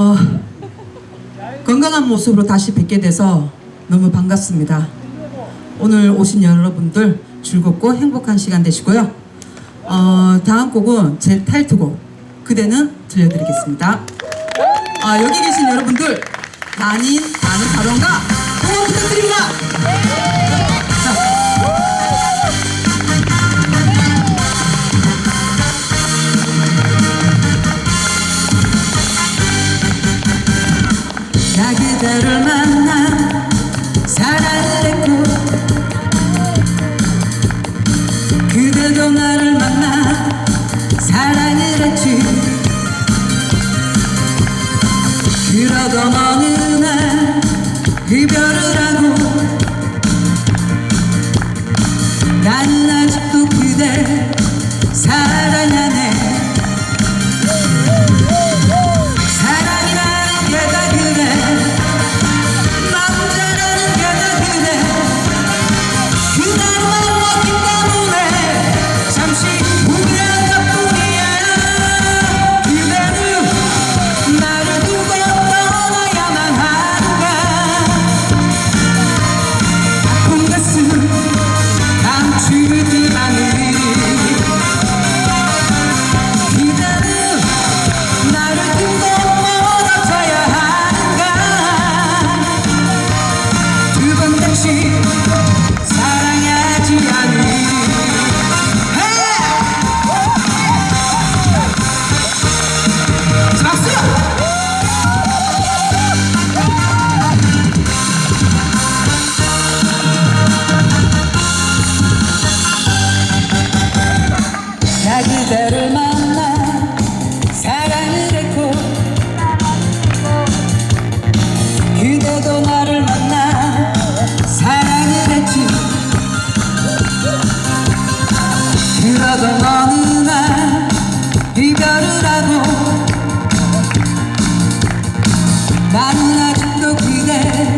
어, 건강한 모습으로 다시 뵙게 돼서 너무 반갑습니다. 오늘 오신 여러분들 즐겁고 행복한 시간 되시고요. 어, 다음 곡은 제 타이틀곡 그대는 들려드리겠습니다. 아, 여기 계신 여러분들 많이 많은 사랑과 나 그대를 만나 사랑을 했고 그대도 나를 만나 사랑을 했지. 그러던 어느 날 이별을 again